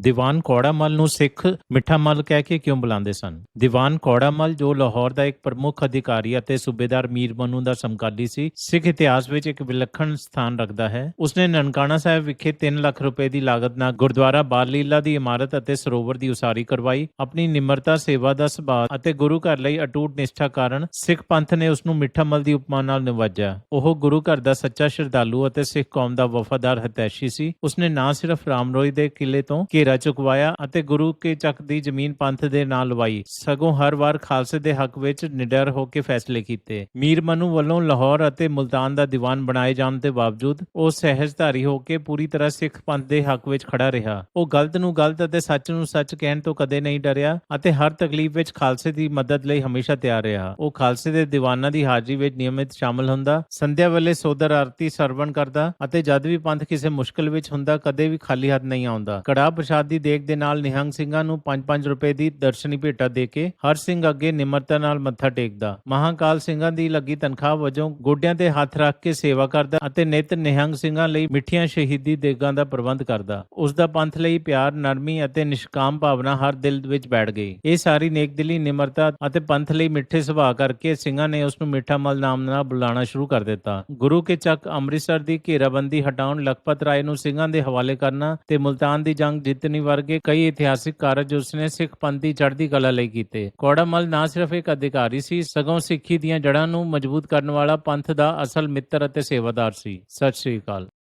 ਦੀਵਾਨ ਕੌੜਾਮਲ ਨੂੰ ਸਿੱਖ ਮਿੱਠਾ ਮਲ ਕਹਿ ਕੇ ਕਿਉਂ ਬੁਲਾਉਂਦੇ ਸਨ? ਦੀਵਾਨ ਕੌੜਾਮਲ ਜੋ ਲਾਹੌਰ ਦਾ ਇੱਕ ਪ੍ਰਮੁੱਖ ਅਧਿਕਾਰੀ ਅਤੇ ਸੂਬੇਦਾਰ ਮੀਰ ਮਨੂ ਦਾ ਸਮਕਾਲੀ ਸੀ, ਸਿੱਖ ਇਤਿਹਾਸ ਵਿੱਚ ਇੱਕ ਵਿਲੱਖਣ ਸਥਾਨ ਰੱਖਦਾ ਹੈ। ਉਸਨੇ ਨਨਕਾਣਾ ਸਾਹਿਬ ਵਿਖੇ 3 ਲੱਖ ਰੁਪਏ ਦੀ ਲਾਗਤ ਨਾਲ ਗੁਰਦੁਆਰਾ ਬਾਲ ਲੀਲਾ ਦੀ ਇਮਾਰਤ ਅਤੇ ਸਰੋਵਰ ਦੀ ਉਸਾਰੀ ਕਰਵਾਈ। ਆਪਣੀ ਨਿਮਰਤਾ, ਸੇਵਾ ਦਾ ਸੁਭਾਅ ਅਤੇ ਗੁਰੂ ਘਰ ਲਈ ਅਟੂਟ ਨਿਸ਼ਠਾ ਕਾਰਨ ਸਿੱਖ ਪੰਥ ਨੇ ਉਸ ਨੂੰ ਮਿੱਠਾ ਮਲ ਦੀ ਉਪਮਾ ਨਾਲ ਨਿਵਾਜਿਆ। ਉਹ ਗੁਰੂ ਘਰ ਦਾ ਸੱਚਾ ਸ਼ਰਧਾਲੂ ਅਤੇ ਸਿੱਖ ਕੌਮ ਦਾ ਵਫਾਦਾਰ ਹਤੈਸ਼ੀ ਸੀ। ਉਸਨੇ ਨਾ ਸਿਰਫ ਰਾਮਰੋਈ ਦੇ ਕਿਲੇ ਤੋਂ ਘੇਰਾ ਚੁਕਵਾਇਆ ਅਤੇ ਗੁਰੂ ਕੇ ਚੱਕ ਦੀ ਜ਼ਮੀਨ ਪੰਥ ਦੇ ਨਾਲ ਲਵਾਈ। ਸਗੋਂ ਹਰ ਵਾਰ ਖਾਲਸੇ ਦੇ ਹੱਕ ਵਿੱਚ ਨਿਡਰ ਹੋ ਕੇ ਫੈਸਲੇ ਕੀਤੇ। ਮੀਰ ਮਨੂ ਵੱਲੋਂ ਲਾਹੌਰ ਅਤੇ ਮੁਲਤਾਨ ਦਾ ਦੀਵਾਨ ਬਣਾਏ ਜਾਣ ਦੇ ਬਾਵਜੂਦ ਉਹ ਸਹਿਜਧਾਰੀ ਹੋ ਕੇ ਪੂਰੀ ਤਰ੍ਹਾਂ ਸਿੱਖ ਪੰਥ ਦੇ ਹੱਕ ਵਿੱਚ ਖੜਾ ਰਿਹਾ। ਉਹ ਗਲਤ ਨੂੰ ਗਲਤ ਅਤੇ ਸੱਚ ਨੂੰ ਸੱਚ ਕਹਿਣ ਤੋਂ ਕਦੇ ਨਹੀਂ ਡਰਿਆ ਅਤੇ ਹਰ ਤਕਲੀਫ ਵਿੱਚ ਖਾਲਸੇ ਦੀ ਮਦਦ ਲਈ ਹਮੇਸ਼ਾ ਤਿਆਰ ਰਿਹਾ। ਉਹ ਖਾਲਸੇ ਦੇ ਦੀਵਾਨਾਂ ਦੀ ਹਾਜ਼ਰੀ ਵਿੱਚ ਨਿਯਮਿਤ ਸ਼ਾਮਲ ਹੁੰਦਾ, ਸੰਧਿਆ ਵੇਲੇ ਸੋਦਰ ਆਰਤੀ ਸਰਵਣ ਕਰਦਾ ਅਤੇ ਜਦ ਵੀ ਪੰਥ ਕਿਸੇ ਮੁਸ਼ਕਲ ਵਿੱਚ ਹੁੰਦਾ ਕਦੇ ਵੀ ਖਾਲੀ ਹੱਥ ਨਹੀਂ ਆਉਂਦਾ। ਕੜਾਹ ਪ੍ਰਸ਼ਾਦ ਦੀ ਦੇਗ ਦੇ ਨਾਲ ਨਿਹੰਗ ਸਿੰਘਾਂ ਨੂੰ 5-5 ਰੁਪਏ ਦੀ ਦਰਸ਼ਨੀ ਭੇਟਾ ਦੇ ਕੇ ਹਰ ਸਿੰਘ ਅੱਗੇ ਨਿਮਰਤਾ ਨਾਲ ਮੱਥਾ ਟੇਕਦਾ। ਮਹਾਕਾਲ ਸਿੰਘਾਂ ਦੀ ਲੱਗੀ ਤਨਖਾਹ ਵਜੋਂ ਗੋਡਿਆਂ ਤੇ ਹੱਥ ਰੱਖ ਕੇ ਸੇਵਾ ਕਰਦਾ ਅਤੇ ਨਿਤ ਨਿਹੰਗ ਸਿੰਘਾਂ ਲਈ ਮਿੱਠੀਆਂ ਸ਼ਹੀਦੀ ਦੇਗਾਂ ਦਾ ਪ੍ਰਬੰਧ ਕਰਦਾ। ਉਸ ਦਾ ਪੰਥ ਲਈ ਪਿਆਰ, ਨਰਮੀ ਅਤੇ ਨਿਸ਼ਕਾਮ ਭਾਵਨਾ ਹਰ ਦਿਲ ਵਿੱਚ ਬੈਠ ਗਈ। ਇਹ ਸਾਰੀ ਨੇਕਦਿਲੀ ਨਿਮਰਤਾ ਅਤੇ ਪੰਥ ਲਈ ਮਿੱਠੇ ਸੁਭਾਅ ਕਰਕੇ ਸਿੰਘਾਂ ਨੇ ਉਸ ਨੂੰ ਮਿੱਠਾ ਮਲ ਨਾਮ ਨਾਲ ਬੁਲਾਉਣਾ ਸ਼ੁਰੂ ਕਰ ਦਿੱਤਾ। ਗੁਰੂ ਕੇ ਚੱਕ ਅੰਮ੍ਰਿਤਸਰ ਦੀ ਘੇਰਾਬੰਦੀ ਹਟਾਉਣ ਲਖਪਤ ਰਾਏ ਨੂੰ ਸਿੰਘਾਂ ਦੇ ਹਵਾਲੇ ਕਰਨਾ ਤੇ ਮੁਲਤਾਨ ਦੀ ਜੰਗ ਜਿੱਤ ਜਿੱਤਣੀ ਵਰਗੇ ਕਈ ਇਤਿਹਾਸਿਕ ਕਾਰਜ ਉਸਨੇ ਸਿੱਖ ਪੰਥ ਦੀ ਚੜ੍ਹਦੀ ਕਲਾ ਲਈ ਕੀਤੇ। ਕੌੜਾਮਲ ਨਾ ਸਿਰਫ ਇੱਕ ਅਧਿਕਾਰੀ ਸੀ, ਸਗੋਂ ਸਿੱਖੀ ਦੀਆਂ ਜੜ੍ਹਾਂ ਨੂੰ ਮਜ਼ਬੂਤ ਕਰਨ ਵਾਲਾ ਪੰਥ ਦਾ ਅਸਲ ਮਿੱਤਰ ਅਤੇ ਸੇਵਾਦਾਰ ਸੀ। ਸਤਿ ਸ੍ਰੀ ਅਕਾਲ।